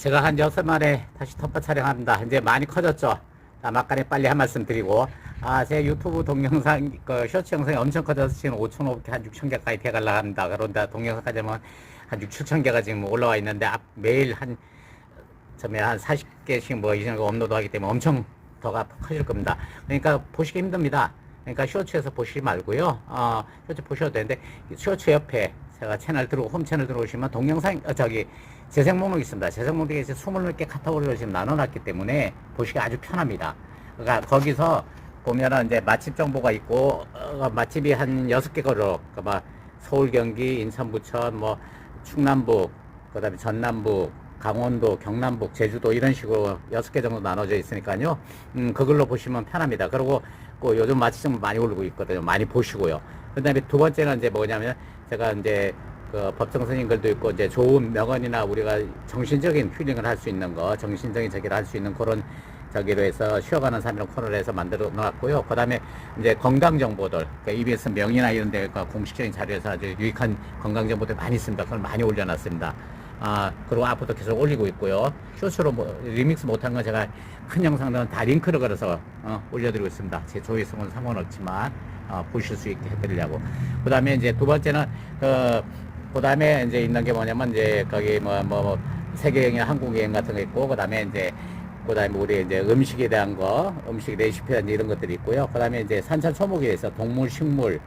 제가 한 여섯 마리 다시 텃밭 촬영합니다. 이제 많이 커졌죠. 아, 막간에 빨리 한 말씀 드리고, 아, 제 유튜브 동영상, 그, 쇼츠 영상이 엄청 커져서 지금 5,500개, 한 6,000개까지 돼갈라 합니다. 그런데 동영상까지 하면 한 6, 7,000개가 지금 올라와 있는데, 앞, 매일 한, 처음에 한 40개씩 뭐 이상 업로드 하기 때문에 엄청 더가 커질 겁니다. 그러니까 보시기 힘듭니다. 그러니까 쇼츠에서 보시지 말고요. 어, 쇼츠 보셔도 되는데 쇼츠 옆에 제가 채널 들어 홈 채널 들어오시면 동영상 어, 저기 재생 목록 있습니다. 재생 목록에 이제 20개 카테고리로 지금 나눠놨기 때문에 보시기 아주 편합니다. 그러니까 거기서 보면은 이제 맛집 정보가 있고 어, 맛집이 한 6개 거로 그러니까 뭐 서울, 경기, 인천, 부천, 뭐 충남북, 그 다음에 전남북, 강원도, 경남북, 제주도 이런 식으로 여섯 개 정도 나눠져 있으니까요. 음, 그걸로 보시면 편합니다. 그리고 그 요즘 마취 정보 많이 올리고 있거든요. 많이 보시고요. 그 다음에 두 번째는 이제 뭐냐면 제가 이제 그 법정 스님 글도 있고 이제 좋은 명언이나 우리가 정신적인 힐링을 할 수 있는 거, 정신적인 저기를 할 수 있는 그런 저기로 해서 쉬어가는 삶이라는 코너를 해서 만들어 놓았고요. 그 다음에 이제 건강 정보들, 그러니까 EBS 명의나 이런 데가 공식적인 자료에서 아주 유익한 건강 정보들 많이 있습니다. 그걸 많이 올려놨습니다. 아, 그리고 앞으로도 계속 올리고 있고요. 쇼츠로 뭐, 리믹스 못한 건 제가 큰 영상들은 다 링크를 걸어서 어, 올려드리고 있습니다. 제 조회성은 상관없지만 어, 보실 수 있게 해드리려고. 그 다음에 이제 두 번째는 그, 그 다음에 이제 있는 게 뭐냐면 이제 거기 뭐, 뭐, 뭐 세계 여행, 한국 여행 같은 거 있고, 그 다음에 이제 그 다음에 우리 이제 음식에 대한 거, 음식 레시피라는 이런 것들이 있고요. 그 다음에 이제 산천 초목에 대해서 동물, 식물,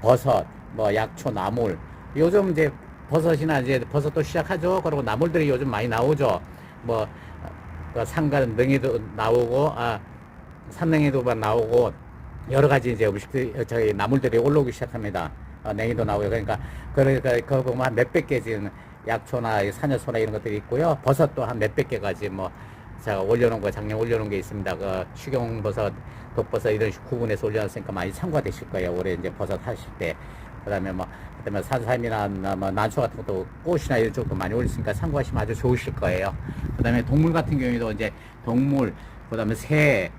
버섯, 뭐 약초, 나물. 요즘 이제 버섯이나 이제 버섯도 시작하죠. 그리고 나물들이 요즘 많이 나오죠. 뭐, 그 상간 능이도 나오고, 아, 산능이도 나오고, 여러 가지 이제 음식들, 저희 나물들이 올라오기 시작합니다. 어, 냉이도 나오고, 그러니까, 그러니까, 그거 보면 한 몇백 개 지금 약초나 산효소나 이런 것들이 있고요. 버섯도 한 몇백 개가지 뭐, 제가 올려놓은 거, 작년 올려놓은 게 있습니다. 그, 식용버섯, 독버섯 이런 식 구분해서 올려놨으니까 많이 참고가 되실 거예요. 올해 이제 버섯 하실 때. 그 다음에 뭐, 그 다음에 산삼이나 뭐 난초 같은 것도 꽃이나 이런 쪽도 많이 올렸으니까 참고하시면 아주 좋으실 거예요. 그 다음에 동물 같은 경우에도 이제 동물, 그 다음에 새,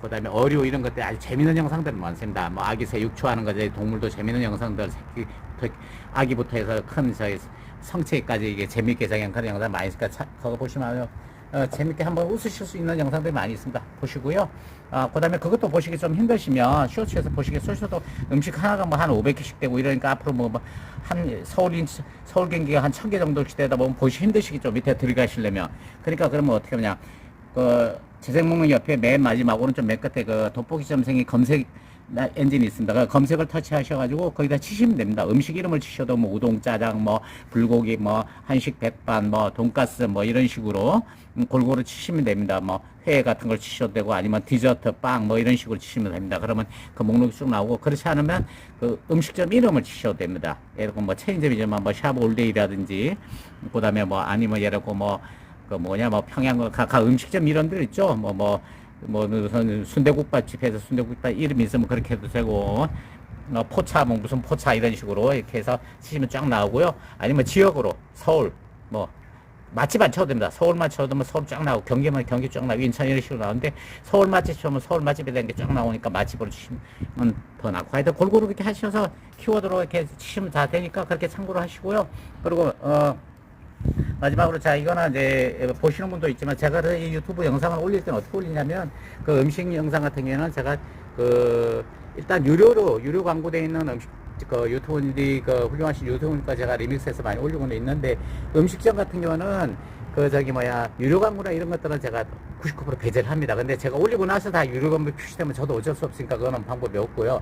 그 다음에 어류 이런 것들 아주 재밌는 영상들 많습니다. 뭐 아기 새 육초하는 거, 제 동물도 재밌는 영상들, 새끼, 아기부터 해서 큰 저희 성체까지 이게 재밌게 그런 영상 많이 있으니까 차, 그거 보시면 어, 재밌게 한번 웃으실 수 있는 영상들이 많이 있습니다. 보시고요. 아, 그 다음에 그것도 보시기 좀 힘드시면 쇼츠에서 보시기 쇼츠도 음식 하나가 뭐 한 500개씩 되고 이러니까 앞으로 뭐 한 서울인, 서울 경기가 한 1000개 정도씩 되다 보면 보시 힘드시기 좀 밑에 들어가시려면. 그러니까 그러면 어떻게 하냐. 그 재생 목록 옆에 맨 마지막 오른쪽 맨 끝에 그 돋보기 점생이 검색 나- 엔진이 있습니다. 그 검색을 터치하셔가지고 거기다 치시면 됩니다. 음식 이름을 치셔도 뭐 우동, 짜장, 뭐 불고기, 뭐 한식 백반, 뭐 돈가스 뭐 이런 식으로 음, 골고루 치시면 됩니다. 뭐 회 같은 걸 치셔도 되고 아니면 디저트, 빵 뭐 이런 식으로 치시면 됩니다. 그러면 그 목록이 쭉 나오고 그렇지 않으면 그 음식점 이름을 치셔도 됩니다. 예를 들어 뭐 체인점이지만 뭐 샵 올데이라든지 그다음에 뭐 아니면 예를 들어 뭐 그 뭐냐 뭐 평양 그 각각 음식점 이런들 있죠. 뭐 뭐 뭐 무슨 순대국밥집에서 순대국밥 이름 있으면 그렇게 해도 되고 어, 포차 뭐 무슨 포차 이런 식으로 이렇게 해서 치시면 쫙 나오고요. 아니면 지역으로 서울 뭐 맛집 안 쳐도 됩니다. 서울만 쳐도 뭐 서울 쫙 나오고 경기만 경기 쫙 나오고 인천 이런 식으로 나오는데 서울 맛집 쳐면 서울 맛집에 대한 게 쫙 나오니까 맛집으로 치시면 더 낫고 하여튼 골고루 그렇게 하셔서 키워드로 이렇게 치시면 다 되니까 그렇게 참고로 하시고요. 그리고 어 마지막으로 자 이거는 이제 보시는 분도 있지만 제가 이 유튜브 영상을 올릴 때는 어떻게 올리냐면 그 음식 영상 같은 경우에는 제가 그 일단 유료로 유료 광고돼 있는 음식 그 유튜브들이 그 훌륭하신 유튜브니까 제가 리믹스해서 많이 올리고는 있는데 음식점 같은 경우는 그 저기 뭐야 유료 광고나 이런 것들은 제가 99% 배제를 합니다. 근데 제가 올리고 나서 다 유료 광고 표시되면 저도 어쩔 수 없으니까 그거는 방법이 없고요.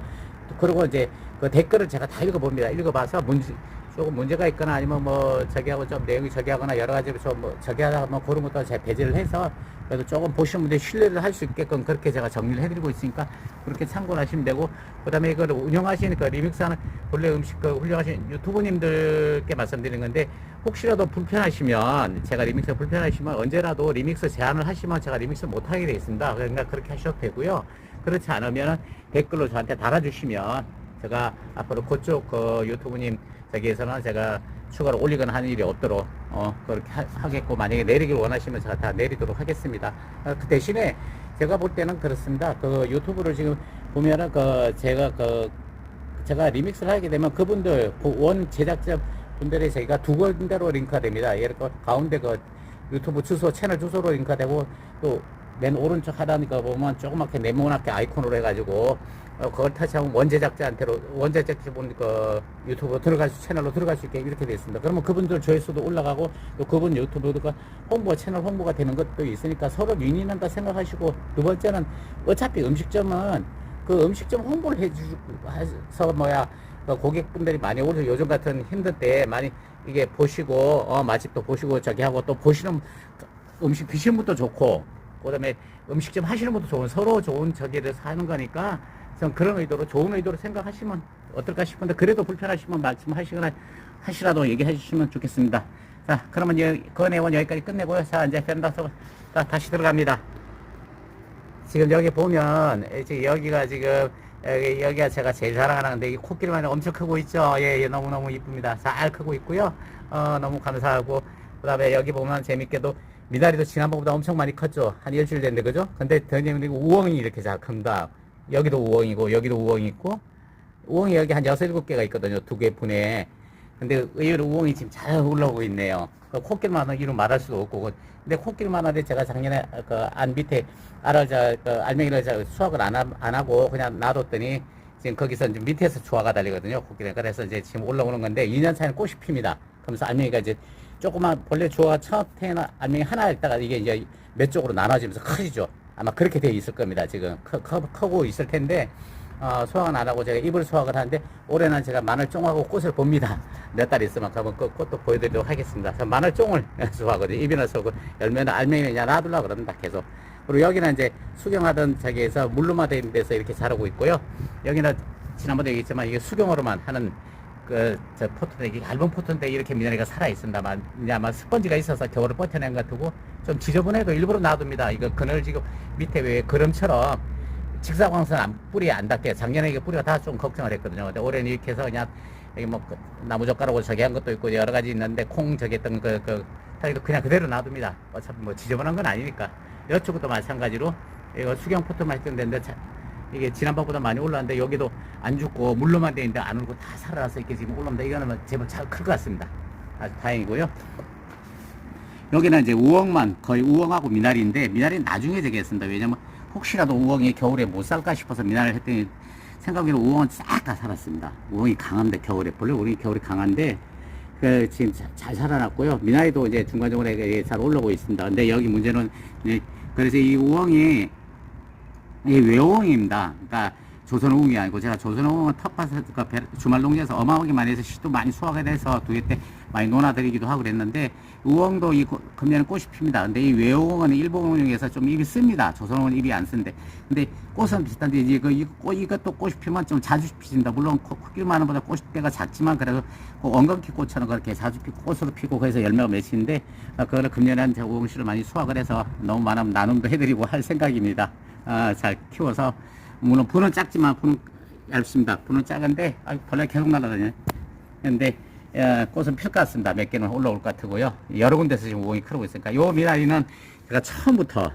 그리고 이제 그 댓글을 제가 다 읽어봅니다. 읽어봐서 문제 조금 문제가 있거나 아니면 뭐 저기하고 좀 내용이 저기하거나 여러 가지 좀뭐 저기하다 뭐 그런 것도 제가 배제를 해서 그래도 조금 보시는 분들이 신뢰를 할 수 있게끔 그렇게 제가 정리를 해드리고 있으니까 그렇게 참고를 하시면 되고 그 다음에 이걸 운영하시는 그 리믹스하는 본래 음식 그 훌륭하신 유튜버님들께 말씀드리는 건데 혹시라도 불편하시면 제가 리믹스 불편하시면 언제라도 리믹스 제안을 하시면 제가 리믹스 못하게 되어 있습니다. 그러니까 그렇게 하셔도 되고요. 그렇지 않으면 댓글로 저한테 달아주시면 제가 앞으로 그쪽 그 유튜브님 저기에서는 제가 추가로 올리거나 하는 일이 없도록 어 그렇게 하, 겠고 만약에 내리길 원하시면 제가 다 내리도록 하겠습니다. 어, 그 대신에 제가 볼 때는 그렇습니다. 그 유튜브를 지금 보면은 그 제가 그 제가 리믹스를 하게 되면 그분들 그 원 제작자 분들의 저희가 두 군데로 링크가 됩니다. 예를 들어 가운데 그 유튜브 주소 채널 주소로 링크가 되고 또 맨 오른쪽 하단가 보면 조그맣게 네모나게 아이콘으로 해가지고 어, 그걸 터치하면 원제작자한테로 원제작자 분그 유튜브 들어갈 수 채널로 들어갈 수 있게 이렇게 돼 있습니다. 그러면 그분들 조회수도 올라가고 또 그분 유튜브가 홍보 채널 홍보가 되는 것도 있으니까 서로 윈윈한다 생각하시고 두 번째는 어차피 음식점은 그 음식점 홍보를 해주서 뭐야 그 고객분들이 많이 오셔서 요즘 같은 힘든 때 많이 이게 보시고 어 맛집도 보시고 저기 하고 또 보시는 음식 드시는 분도 좋고 그다음에 음식점 하시는 분도 좋은 서로 좋은 저기를 사는 거니까 전 그런 의도로 좋은 의도로 생각하시면 어떨까 싶은데 그래도 불편하시면 말씀하시거나 하시라도 얘기해 주시면 좋겠습니다. 자 그러면 이제 그 내용은 여기까지 끝내고요. 자 이제 변다서 다시 들어갑니다. 지금 여기 보면 이제 여기가 지금 여기 여기가 제가 제일 사랑하는데 이 코끼리만 엄청 크고 있죠. 예, 예 너무 너무 이쁩니다. 잘 크고 있고요. 어 너무 감사하고 그다음에 여기 보면 재밌게도 미나리도 지난번보다 엄청 많이 컸죠. 한 일주일 됐는데 그죠? 근데 더님 우엉이 이렇게 잘 큽니다. 여기도 우엉이고 여기도 우엉이 있고 우엉이 여기 한 여섯 일곱 개가 있거든요. 두 개 분에. 근데 의외로 우엉이 지금 잘 올라오고 있네요. 그 코끼리만 이름 말할 수도 없고. 그- 근데 코끼리만 하는데 제가 작년에 그 안 밑에 저, 그 알맹이를 저 수확을 안, 하, 안 하고 그냥 놔뒀더니 지금 거기서 이제 밑에서 주화가 달리거든요. 코끼리. 그래서 이제 지금 올라오는 건데 2년 차에는 꽃이 핍니다. 그러면서 알맹이가 이제 조그만 본래 주화가 첫 해나 알맹이 하나 있다가 이게 이제 몇 쪽으로 나눠지면서 커지죠. 아마 그렇게 돼 있을 겁니다. 지금 커, 커, 크고 있을 텐데 어, 수확은 안 하고 제가 잎을 수확을 하는데 올해는 제가 마늘 쫑하고 꽃을 봅니다. 몇 달 있으면 가면 그 꽃도 보여드리도록 하겠습니다. 저 마늘 쫑을 수확하거든요. 잎이나 쏘고 열매는 그냥 놔두려고 그럽니다. 계속. 그리고 여기는 이제 수경하던 자기에서 물로만 된 데서 이렇게 자라고 있고요. 여기는 지난번에 얘기했지만 이게 수경으로만 하는 그, 저 포트인데, 이게 얇은 포트인데 이렇게 미나리가 살아있습니다만, 이제 아마 스펀지가 있어서 겨울을 버텨낸 것 같고, 좀 지저분해도 일부러 놔둡니다. 이거 그늘 지금 밑에 왜 그름처럼 직사광선 안, 뿌리 안 닿게, 작년에 이게 뿌리가 다 좀 걱정을 했거든요. 근데 올해는 이렇게 해서 그냥, 여기 뭐, 그 나무젓가락으로 저기 한 것도 있고, 여러 가지 있는데, 콩 저기 했던 그, 그, 자기도 그냥 그대로 놔둡니다. 어차피 뭐 지저분한 건 아니니까. 이쪽도 마찬가지로, 이거 수경 포트만 했던 데인데, 자- 이게 지난번보다 많이 올라왔는데 여기도 안 죽고 물로만 돼 있는데 안 울고 다 살아나서 이렇게 지금 올라옵니다. 이거는 뭐 제법 잘 클 것 같습니다. 아주 다행이고요. 여기는 이제 우엉만 거의 우엉하고 미나리인데 미나리는 나중에 되겠습니다. 왜냐면 혹시라도 우엉이 겨울에 못 살까 싶어서 미나리를 했더니 생각외로 우엉은 싹 다 살았습니다. 우엉이 강한데 겨울에 원래 우리 겨울이 강한데 그 지금 자- 잘 살아났고요. 미나리도 이제 중간중간에 잘 올라오고 있습니다. 근데 여기 문제는 그래서 이 우엉이 이게 외우엉입니다. 그러니까 조선우엉이 아니고 제가 조선우엉은 텃밭에서 그 배- 주말 농장에서 어마어마하게 많이 해서 시도 많이 수확을 해서 두해때 많이 논아드리기도 하고 그랬는데 우엉도 이 고- 금년에 꽃이 핍니다. 근데 이 외우엉은 일본우엉에서 좀 입이 씁니다. 조선우엉은 입이 안 쓴데. 근데 꽃은 비슷한데 이제 그 이, 꽃, 이것도 꽃이 피면 좀 자주 피진다. 물론 코- 코끼리만 보다 꽃대가 작지만 그래도 그 엉겅퀴 꽃처럼 그렇게 자주 피고 꽃으로 피고 그래서 열매가 맺히는데 어, 그거를 금년에 한 우엉씨를 많이 수확을 해서 너무 많으면 나눔도 해드리고 할 생각입니다. 아, 잘 키워서 물론 분은 작지만 분은 얇습니다. 분은 작은데 아, 벌레 계속 날아다녀요. 근데 어, 꽃은 필 것 같습니다. 몇 개는 올라올 것 같고요. 여러 군데서 지금 우엉이 크고 있으니까 요 미나리는 제가 처음부터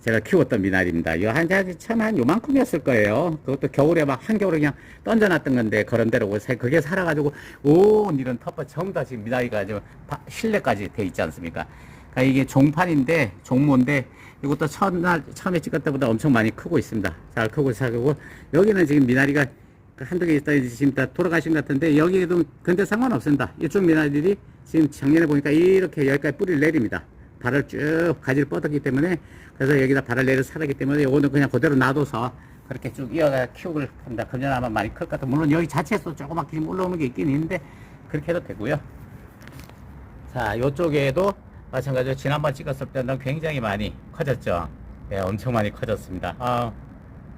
제가 키웠던 미나리입니다. 이거 한, 한, 처음 한 요만큼이었을 거예요. 그것도 겨울에 막 한겨울에 그냥 던져놨던 건데, 그런 대로 그게 살아가지고, 온 이런 텃밭 전부 다 지금 미나리가 지금 바- 실내까지 돼 있지 않습니까? 그러니까 이게 종판인데, 종모인데, 이것도 첫날, 처음에 찍을 때보다 엄청 많이 크고 있습니다. 잘 크고 살고, 여기는 지금 미나리가 그 한두 개 있다, 지금 다 돌아가신 것 같은데, 여기에도, 근데 상관없습니다. 이쪽 미나리들이 지금 작년에 보니까 이렇게 여기까지 뿌리를 내립니다. 발을 쭉 가지를 뻗었기 때문에 그래서 여기다 발을 내려 살았기 때문에 요거는 그냥 그대로 놔둬서 그렇게 쭉 이어가 키우기를 합니다. 금년 아마 많이 클 것 같아요. 물론 여기 자체에서 조그맣게 올라오는 게 있긴 있는데 그렇게 해도 되고요. 자, 요쪽에도 마찬가지로 지난번 찍었을 때는 굉장히 많이 커졌죠. 네, 엄청 많이 커졌습니다. 아,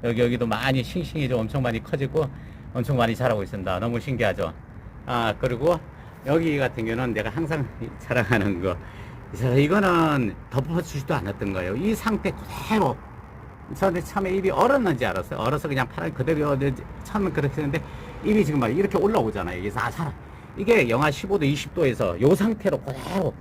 여기, 여기도 많이 싱싱해져 엄청 많이 커지고 엄청 많이 자라고 있습니다. 너무 신기하죠. 아, 그리고 여기 같은 경우는 내가 항상 자랑하는 거. 이거는 덮어주지도 않았던 거예요. 이 상태 그대로. 저는 처음에 입이 얼었는지 알았어요. 얼어서 그냥 파란 그대로 처음에 그렇게 했는데 입이 지금 막 이렇게 올라오잖아요. 이게 다 살아. 이게 영하 15도, 20도에서 요 상태로 그대로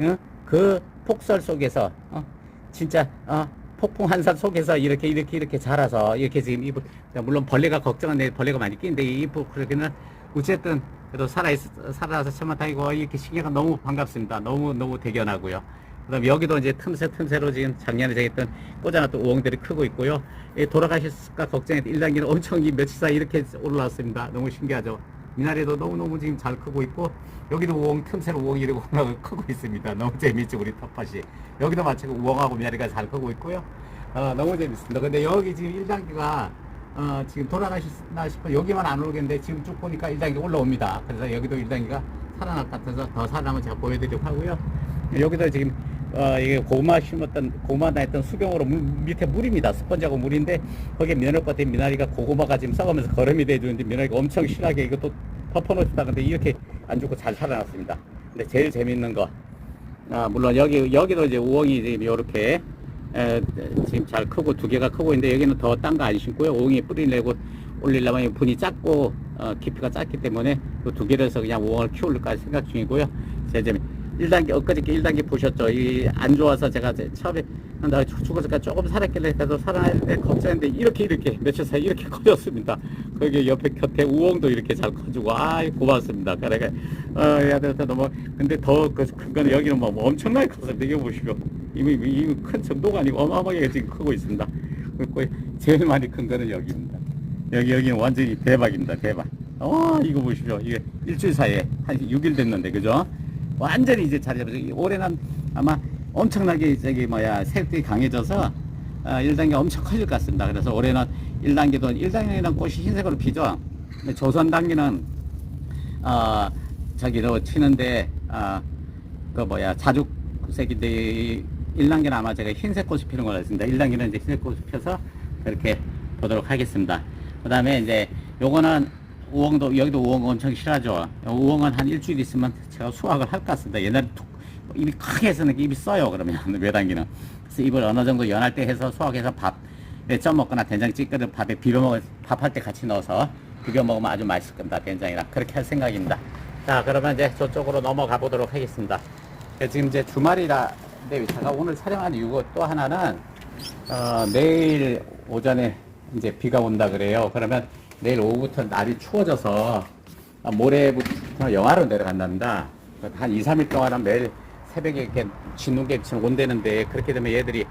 어? 그 폭설 속에서 어? 진짜 어? 폭풍 한산 속에서 이렇게 이렇게 이렇게 자라서 이렇게 지금 입을 물론 벌레가 걱정하는데 벌레가 많이 끼는데 이 입을 그러기는 어쨌든 그래도 살아 있 살아서 참아 다니고 이렇게 신기가 너무 반갑습니다. 너무 너무 대견하고요. 그다음 여기도 이제 틈새 틈새로 지금 작년에 제가 했던 꽂아놨던 우엉들이 크고 있고요. 예, 돌아가실까 걱정했던 1단계는 엄청 이 며칠 사이 이렇게 올라왔습니다. 너무 신기하죠. 미나리도 너무너무 지금 잘 크고 있고 여기도 우엉 틈새로 우엉이 이렇게 크고 있습니다. 너무 재밌죠 우리 텃밭이. 여기도 마찬가지로 우엉하고 미나리가 잘 크고 있고요. 어, 너무 재밌습니다. 근데 여기 지금 1단계가 어, 지금 돌아가시나 싶어 여기만 안 오겠는데 지금 쭉 보니까 1단계 올라옵니다. 그래서 여기도 1단계가 살아날 것 같아서 더 살아나면 제가 보여드리려고 하고요. 여기도 지금 어, 이게 고구마 심었던 고구마 했던 수경으로 물, 밑에 물입니다. 스펀지하고 물인데 거기에 같은 미나리가 고구마가 지금 썩으면서 거름이 돼주는데 미나리가 엄청 실하게 이것도 덮어놓다 근데 이렇게 안 죽고 잘 살아났습니다. 근데 제일 재밌는 거 아, 물론 여기 여기도 이제 우엉이 지금 이렇게 에, 지금 잘 크고 두 개가 크고 있는데 여기는 더 딴 거 안 심고요. 우엉이 뿌리를 내고 올리려면 이 분이 작고 어, 깊이가 작기 때문에 그 두 개를 해서 그냥 우엉을 키울까 생각 중이고요. 제가 이제 1단계 엊그저께 1단계 보셨죠? 이 안 좋아서 제가 처음에 나 죽어서까 조금 살았길래 살아날 때 걱정했는데 이렇게 이렇게 며칠 사이 이렇게 커졌습니다. 거기 옆에 곁에 우엉도 이렇게 잘 커지고 아 고맙습니다. 그러니까 어, 야, 내 너무 근데 더큰 거는 여기는 뭐 엄청나게 컸습니다. 이거 보시고 이미 이미 큰 정도가 아니고 어마어마하게 지금 크고 있습니다. 그리고 제일 많이 큰 거는 여기입니다. 여기 여기는 완전히 대박입니다. 대박. 어 이거 보십시오. 이게 일주일 사이에 한 6일 됐는데 그죠? 완전히 이제 자리 잡아서 올해는 아마 엄청나게 저기 뭐야 색들이 강해져서 어, 1단계 엄청 커질 것 같습니다. 그래서 올해는 1단계도 1단계는 꽃이 흰색으로 피죠. 근데 조선 단계는 어 저기로 튀는데 어 그 뭐야 자죽색인데 1단계는 아마 제가 흰색 꽃이 피는 걸로 알습니다. 1단계는 이제 흰색 꽃이 펴서 그렇게 보도록 하겠습니다. 그 다음에 이제 요거는 우엉도 여기도 우엉 엄청 실하죠. 우엉은 한 일주일 있으면 제가 수확을 할 것 같습니다. 옛날에 툭 입이 크게 해서는 입이 써요. 그러면 외단기는 그래서 입을 어느 정도 연할 때 해서 수확해서 밥에 쪄 먹거나 된장 찌거든 밥에 비벼 먹을 밥할 때 같이 넣어서 비벼 먹으면 아주 맛있을 겁니다. 된장이랑 그렇게 할 생각입니다. 자 그러면 이제 저쪽으로 넘어가 보도록 하겠습니다. 네, 지금 이제 주말이라 근데 제가 오늘 촬영한 이유 또 하나는 어, 내일 오전에 이제 비가 온다 그래요. 그러면 내일 오후부터 날이 추워져서 아, 모레부터 영하로 내려간답니다. 한 2, 3일 동안은 매일 새벽에 이렇게 진눈깨 지금 온다는데 그렇게 되면 얘들이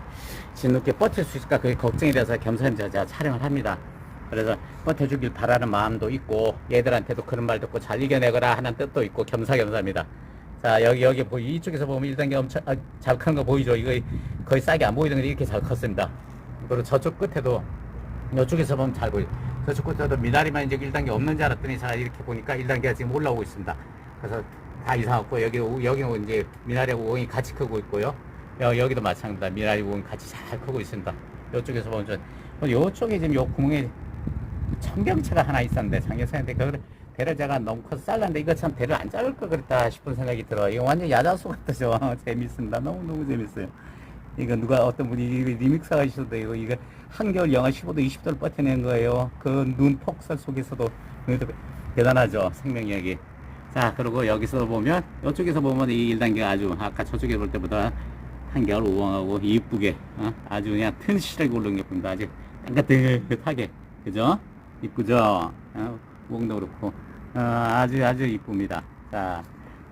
진눈깨 버틸 수 있을까 그게 걱정이 돼서 겸손히 제가 촬영을 합니다. 그래서 버텨주길 바라는 마음도 있고 얘들한테도 그런 말 듣고 잘 이겨내거라 하는 뜻도 있고 겸사겸사입니다. 자 여기 여기 보 이쪽에서 보면 1단계 엄청 아, 잘큰 거 보이죠? 이거 거의 싹이 안 보이던 게 이렇게 잘 컸습니다. 그리고 저쪽 끝에도 이쪽에서 보면 잘 보여. 저쪽 끝에도 미나리만 이제 1단계 없는 줄 알았더니 자 이렇게 보니까 1단계가 지금 올라오고 있습니다. 그래서 다 이상 없고 여기 여기는 이제 미나리하고 우엉이 같이 크고 있고요. 여, 여기도 마찬가지입니다. 미나리 우엉이 같이 잘 크고 있습니다. 이쪽에서 보면 좀 이쪽에 지금 요 구멍에 청경채가 하나 있었는데 장경채인데 그걸 대를 제가 너무 커서 잘랐는데 이거 참 대를 안 자를 걸 그랬다 싶은 생각이 들어요. 이거 완전 야자수 같죠. 재밌습니다. 너무 너무 재밌어요. 이거 누가 어떤 분이 리믹스 하셔도 이거 이거 한겨울 영하 15도 20도를 버텨낸 거예요. 그 눈 폭설 속에서도 대단하죠. 생명 이야기. 자 그리고 여기서 보면 이쪽에서 보면 이 1단계가 아주 아까 저쪽에 볼 때보다 한겨울 우엉하고 이쁘게 어? 아주 그냥 튼실하게 올라온 게 보입니다. 아주 따뜻하게 그죠? 이쁘죠? 어? 우엉도 그렇고 어, 아주 아주 이쁩니다. 자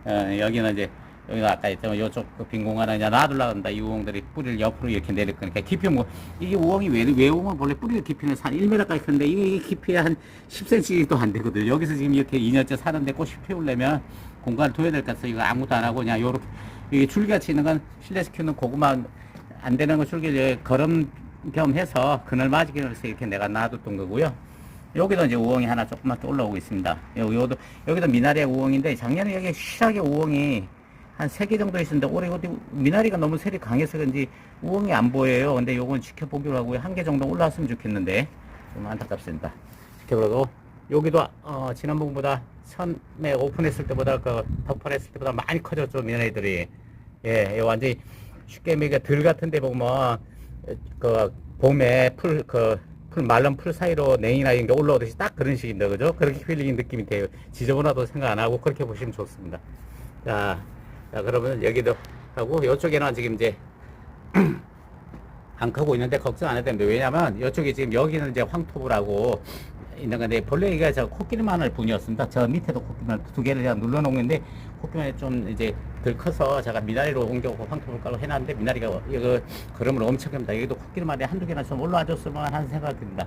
어, 여기는 이제 여기가 아까 했지만 이쪽 그 빈 공간에 이제 놔둘라 한다. 이 우엉들이 뿌리를 옆으로 이렇게 내릴 거니까 깊이 뭐 이게 우엉이 왜, 왜 우엉은 원래 뿌리의 깊이는 한 1m까지 크는데 이게 깊이가 한 10cm도 안 되거든요. 여기서 지금 이렇게 2년째 사는데 꽃이 피우려면 공간을 둬야 될 것 같아서 이거 아무것도 안 하고 그냥 요렇게 이게 줄기같이 있는 건 실내에서 키우는 고구마 안 되는 거 줄기를 걸음 겸 해서 그늘 맞이기 위해서 이렇게 내가 놔뒀던 거고요. 여기도 이제 우엉이 하나 조그맣게 올라오고 있습니다. 요, 요도, 여기도 미나리의 우엉인데 작년에 여기 실하게 우엉이 한 세 개 정도 있었는데 올해 어디 미나리가 너무 색이 강해서 그런지 우엉이 안 보여요. 근데 요건 지켜보기로 하고요. 한 개 정도 올라왔으면 좋겠는데 좀 안타깝습니다. 지켜보고 여기도 어, 지난번보다 처음에 오픈했을 때보다 그 덮어냈을 때보다 많이 커졌죠 미나리들이. 예, 예, 완전히 쉽게 얘기가 들 같은데 보면 그 봄에 풀 그 풀 말른 풀 사이로 냉이나 이런 게 올라오듯이 딱 그런 식인데 그죠? 그렇게 힐링 느낌이 돼요. 지저분하도 생각 안 하고 그렇게 보시면 좋습니다. 자, 자 그러면 여기도 하고 이쪽에는 지금 이제 안 크고 있는데 걱정 안 해도 됩니다. 왜냐면 이쪽에 지금 여기는 이제 황토부라고 있는 건데 본래 이게 저 코끼리 마늘 분이었습니다. 저 밑에도 코끼리 마늘 두 개를 제가 눌러놓는데 코끼리 마늘이 좀 이제 덜 커서 제가 미나리로 옮겨고 황토불 깔로 해놨는데 미나리가 이거 걸음을 엄청 합니다. 여기도 코끼리 마늘이 한두 개나 좀 올라와줬으면 하는 생각이 듭니다.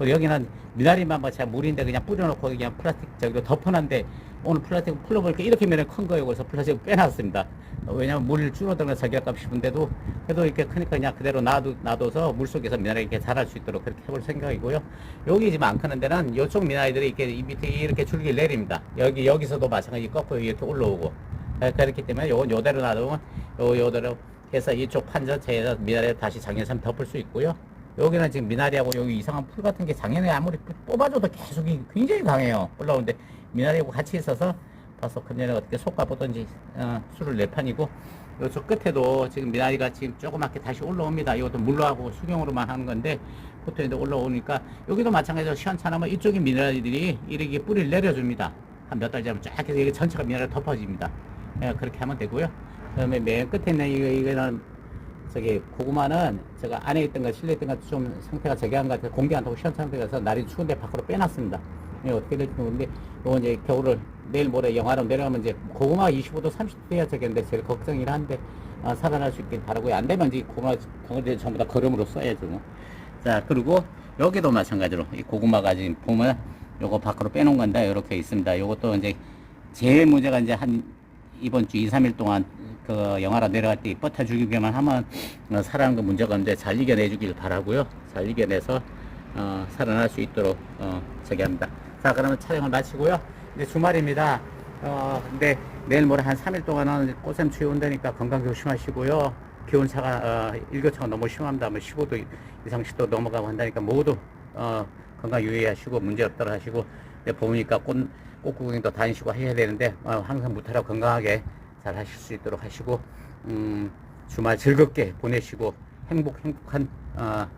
여기는 미나리만 뭐 제가 물인데 그냥 뿌려놓고 그냥 플라스틱 저기로 덮어놨는데 오늘 플라스틱 풀어보니까 이렇게 면에 큰 거예요. 그래서 플라스틱 빼놨습니다. 어, 왜냐면 물을 줄어들면 자기값 싶은데도 그래도 이렇게 크니까 그냥 그대로 놔두, 놔둬서 물 속에서 미나리 이렇게 자랄 수 있도록 그렇게 해볼 생각이고요. 여기 지금 안 크는 데는 이쪽 미나리들이 이렇게 이 밑에 이렇게 줄기 내립니다. 여기, 여기서도 마찬가지 거꾸로 이렇게 올라오고. 에, 그렇기 때문에 요건 요대로 놔두면 요, 요대로 해서 이쪽 판 전체에서 미나리를 다시 작년처럼 덮을 수 있고요. 여기는 지금 미나리하고 여기 이상한 풀 같은 게 작년에 아무리 뽑아줘도 계속 이- 굉장히 강해요. 올라오는데 미나리하고 같이 있어서 봐서 금년에 어떻게 솎아보든지 어, 술을 내 판이고 이쪽 끝에도 지금 미나리가 지금 조그맣게 다시 올라옵니다. 이것도 물로하고 수경으로만 하는 건데 보통 이제 올라오니까 여기도 마찬가지로 시원찮으면 이쪽에 미나리들이 이렇게 뿌리를 내려줍니다. 한 몇달 지나면 쫙 해서 이게 전체가 미나리 덮어집니다. 예, 그렇게 하면 되고요. 그다음에 맨 끝에 있는 이거, 이거는 저기 고구마는 제가 안에 있던 거 실내 있던 거 좀 상태가 저기한 것 같아서 공기 안 타고 시원찮은 상태라서 날이 추운데 밖으로 빼놨습니다. 예, 어떻게 될지 모르는데 이거 이제 겨울을 내일 모레 영하로 내려가면 이제 고구마 25도 30도 돼야 저겠는데 제일 걱정이긴 한데 어, 살아날 수 있길 바라고요. 안 되면 이제 고구마 그걸 전부 다 거름으로 써야죠. 자 그리고 여기도 마찬가지로 이 고구마가 지금 보면 요거 밖으로 빼놓은 건데 이렇게 있습니다. 요것도 이제 제일 문제가 이제 한 이번 주 2, 3일 동안 그 영하로 내려갈 때 버텨 주기만 하면 어, 살아나는 거 문제가 없는데 잘 이겨내 주길 바라고요. 잘 이겨내서 어, 살아날 수 있도록 어, 저기 합니다. 자 그러면 촬영을 마치고요. 이제 주말입니다. 어, 근데 내일 모레 한 3일 동안은 꽃샘 추위 온다니까 건강 조심하시고요. 기온차가 어, 일교차가 너무 심합니다. 뭐 15도 이상 10도 넘어가고 한다니까 모두 어, 건강 유의하시고 문제 없도록 하시고 이제 봄이니까 꽃, 꽃구경도 다니시고 해야 되는데 어, 항상 무탈하고 건강하게 잘 하실 수 있도록 하시고 음, 주말 즐겁게 보내시고 행복 행복한 어,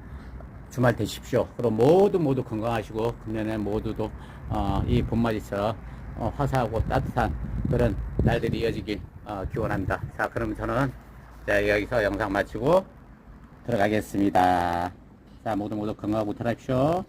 주말 되십시오. 그럼 모두 모두 건강하시고 금년에 모두도 어, 이 봄맞이처럼 어, 화사하고 따뜻한 그런 날들이 이어지길 어, 기원합니다. 자, 그럼 저는 자, 여기서 영상 마치고 들어가겠습니다. 자, 모두 모두 건강하고 들어가십시오.